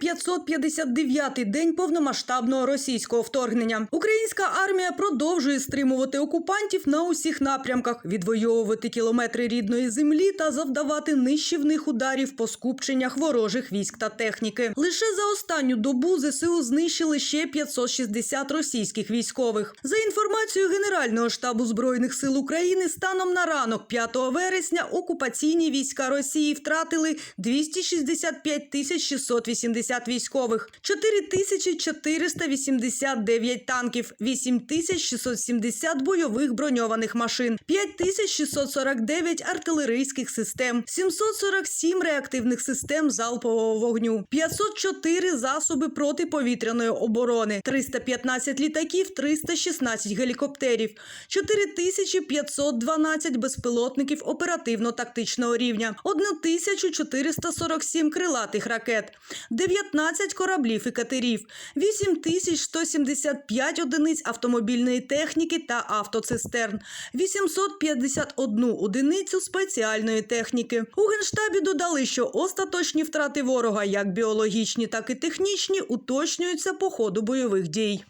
Триває 559-й день повномасштабного російського вторгнення. Українська армія продовжує стримувати окупантів на усіх напрямках, відвоювати кілометри рідної землі та завдавати нищівних ударів по скупченнях ворожих військ та техніки. Лише за останню добу ЗСУ знищили ще 560 російських військових. За інформацією Генерального штабу збройних сил України, станом на ранок 5 вересня окупаційні війська Росії втратили 265 тисяч 680 військових, 4 тисячі 489 танків, 8 тисяч 670 бойових броньованих машин, 5 тисяч 649 артилерійських систем, 747 реактивних систем залпового вогню, 504 засоби протиповітряної оборони, 315 літаків, 316 гелікоптерів, 4512 безпілотників оперативно-тактичного рівня, 1447 крилатих ракет, 19 кораблів і катерів, 8175 одиниць автомобільної техніки та автоцистерн, 851 одиницю спеціальної техніки. У генштабі додали, що остаточні втрати ворога, як біологічні, так і технічні, уточнюються по ходу бойових дій.